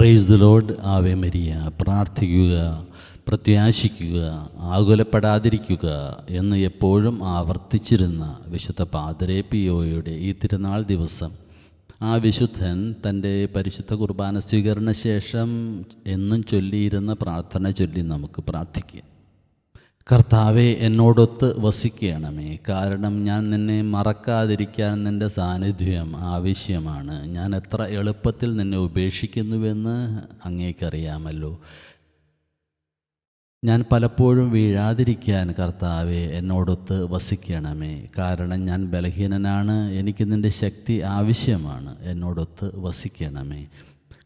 Praise the Lord Ave Maria. പ്രാർത്ഥിക്കുക പ്രത്യാശിക്കുക ആകുലപ്പെടാതിരിക്കുക എന്ന് എപ്പോഴും ആവർത്തിച്ചിരുന്ന വിശുദ്ധ പാദരേപ്പിയോയുടെ ഈ തിരുനാൾ ദിവസം. ആ വിശുദ്ധൻ തന്റെ പരിശുദ്ധ കുർബാന സ്വീകരണ ശേഷം എന്നും ചൊല്ലിയിരുന്ന പ്രാർത്ഥന ചൊല്ലി നമുക്ക് പ്രാർത്ഥിക്കാം. കർത്താവെ എന്നോടൊത്ത് വസിക്കണമേ. കാരണം ഞാൻ നിന്നെ മറക്കാതിരിക്കാൻ നിന്റെ സാന്നിധ്യം ആവശ്യമാണ്. ഞാൻ എത്ര എളുപ്പത്തിൽ നിന്നെ ഉപേക്ഷിക്കുന്നുവെന്ന് അങ്ങേക്കറിയാമല്ലോ. ഞാൻ പലപ്പോഴും വീഴാതിരിക്കാൻ കർത്താവെ എന്നോടൊത്ത് വസിക്കണമേ. കാരണം ഞാൻ ബലഹീനനാണ് എനിക്ക് നിന്റെ ശക്തി ആവശ്യമാണ് എന്നോടൊത്ത് വസിക്കണമേ.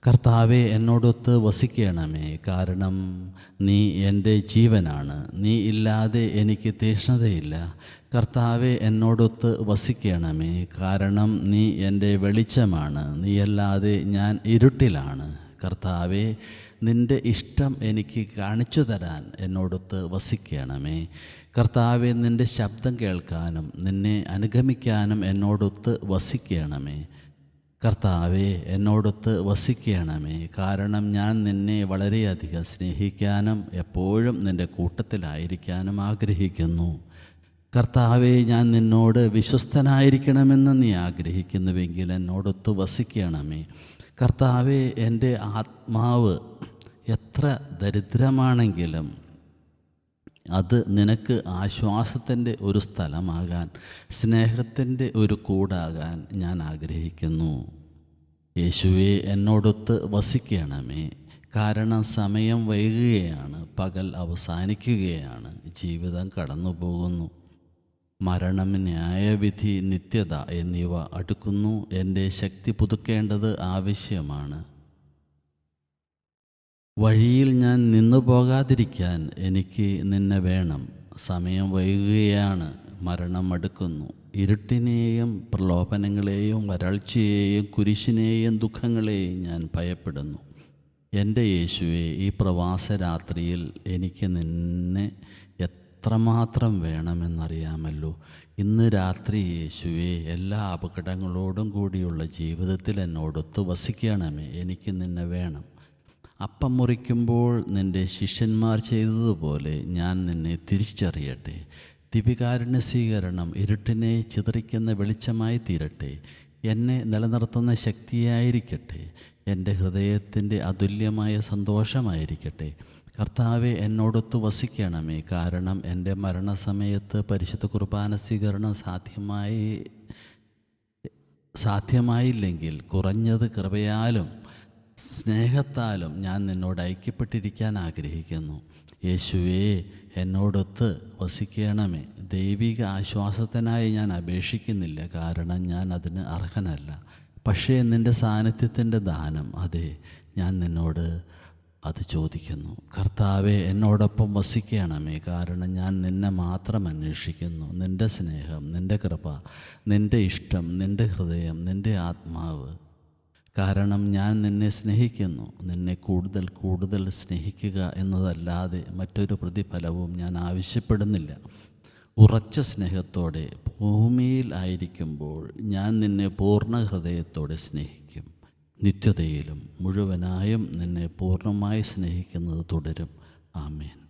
കർത്താവെ എന്നോടൊത്ത് വസിക്കണമേ. കാരണം നീ എന്റെ ജീവനാണ്. നീ ഇല്ലാതെ എനിക്ക് തീഷ്ണതയില്ല. കർത്താവെ എന്നോടൊത്ത് വസിക്കണമേ. കാരണം നീ എന്റെ വെളിച്ചമാണ്. നീയല്ലാതെ ഞാൻ ഇരുട്ടിലാണ്. കർത്താവെ നിന്റെ ഇഷ്ടം എനിക്ക് കാണിച്ചു തരാൻ എന്നോടൊത്ത് വസിക്കണമേ. കർത്താവെ നിന്റെ ശബ്ദം കേൾക്കാനും നിന്നെ അനുഗമിക്കാനും എന്നോടൊത്ത് വസിക്കണമേ. കർത്താവെ എന്നോടൊത്ത് വസിക്കണമേ. കാരണം ഞാൻ നിന്നെ വളരെയധികം സ്നേഹിക്കാനും എപ്പോഴും നിന്റെ കൂട്ടത്തിലായിരിക്കാനും ആഗ്രഹിക്കുന്നു. കർത്താവെ ഞാൻ നിന്നോട് വിശ്വസ്തനായിരിക്കണമെന്ന് നീ ആഗ്രഹിക്കുന്നുവെങ്കിൽ എന്നോടൊത്ത് വസിക്കണമേ. കർത്താവെ എന്റെ ആത്മാവ് എത്ര ദരിദ്രമാണെങ്കിലും അത് നിനക്ക് ആശ്വാസത്തിന്റെ ഒരു സ്ഥലമാകാൻ സ്നേഹത്തിന്റെ ഒരു കൂടാകാൻ ഞാൻ ആഗ്രഹിക്കുന്നു. യേശുവെ എന്നോടൊത്ത് വസിക്കണമേ. കാരണം സമയം വൈകുകയാണ് പകൽ അവസാനിക്കുകയാണ് ജീവിതം കടന്നു പോകുന്നു മരണം ന്യായവിധി നിത്യത എന്നിവ അടുക്കുന്നു. എന്റെ ശക്തി പുതുക്കേണ്ടത് ആവശ്യമാണ്. വഴിയിൽ ഞാൻ നിന്നു പോകാതിരിക്കാൻ എനിക്ക് നിന്നെ വേണം. സമയം വൈകുകയാണ്. മരണം അടുക്കുന്നു. ഇരുട്ടിനെയും പ്രലോഭനങ്ങളെയും വരൾച്ചയെയും കുരിശിനെയും ദുഃഖങ്ങളെയും ഞാൻ ഭയപ്പെടുന്നു. എന്റെ യേശുവെ ഈ പ്രവാസ രാത്രിയിൽ എനിക്ക് നിന്നെ എത്രമാത്രം വേണമെന്നറിയാമല്ലോ. ഇന്ന് രാത്രി യേശുവെ എല്ലാ അപകടങ്ങളോടും കൂടിയുള്ള ജീവിതത്തിൽ എന്നോടൊത്ത് വസിക്കണമേ. എനിക്ക് നിന്നെ വേണം. അപ്പം മുറിക്കുമ്പോൾ നിന്റെ ശിഷ്യന്മാർ ചെയ്തതുപോലെ ഞാൻ നിന്നെ തിരിച്ചറിയട്ടെ. ദിപികാരുണ്യ സ്വീകരണം ഇരുട്ടിനെ ചിതറിക്കുന്ന വെളിച്ചമായി തീരട്ടെ. എന്നെ നിലനിർത്തുന്ന ശക്തിയായിരിക്കട്ടെ. എന്റെ ഹൃദയത്തിന്റെ അതുല്യമായ സന്തോഷമായിരിക്കട്ടെ. കർത്താവെ എന്നോടൊത്ത് വസിക്കണമേ. കാരണം എന്റെ മരണസമയത്ത് പരിശുദ്ധ കുർബാന സ്വീകരണം സാധ്യമായി സാധ്യമായില്ലെങ്കിൽ കുറഞ്ഞത് കൃപയാലും സ്നേഹത്താലും ഞാൻ നിന്നോട് ഐക്യപ്പെട്ടിരിക്കാൻ ആഗ്രഹിക്കുന്നു. യേശുവേ എന്നോടൊത്ത് വസിക്കണമേ. ദൈവിക ആശ്വാസത്തിനായി ഞാൻ അപേക്ഷിക്കുന്നില്ല. കാരണം ഞാൻ അതിന് അർഹനല്ല. പക്ഷേ നിന്റെ സാന്നിധ്യത്തിന്റെ ദാനം അതെ ഞാൻ നിന്നോട് അത് ചോദിക്കുന്നു. കർത്താവെ എന്നോടൊപ്പം വസിക്കണമേ. കാരണം ഞാൻ നിന്നെ മാത്രം അന്വേഷിക്കുന്നു. നിന്റെ സ്നേഹം നിന്റെ കൃപ നിന്റെ ഇഷ്ടം നിന്റെ ഹൃദയം നിന്റെ ആത്മാവ്. കാരണം ഞാൻ നിന്നെ സ്നേഹിക്കുന്നു. നിന്നെ കൂടുതൽ കൂടുതൽ സ്നേഹിക്കുക എന്നതല്ലാതെ മറ്റൊരു പ്രതിഫലവും ഞാൻ ആവശ്യപ്പെടുന്നില്ല. ഉറച്ച സ്നേഹത്തോടെ ഭൂമിയിൽ ആയിരിക്കുമ്പോൾ ഞാൻ നിന്നെ പൂർണ ഹൃദയത്തോടെ സ്നേഹിക്കും. നിത്യതയിലും മുഴുവനായും നിന്നെ പൂർണമായി സ്നേഹിക്കുന്നത് തുടരും. ആമേൻ.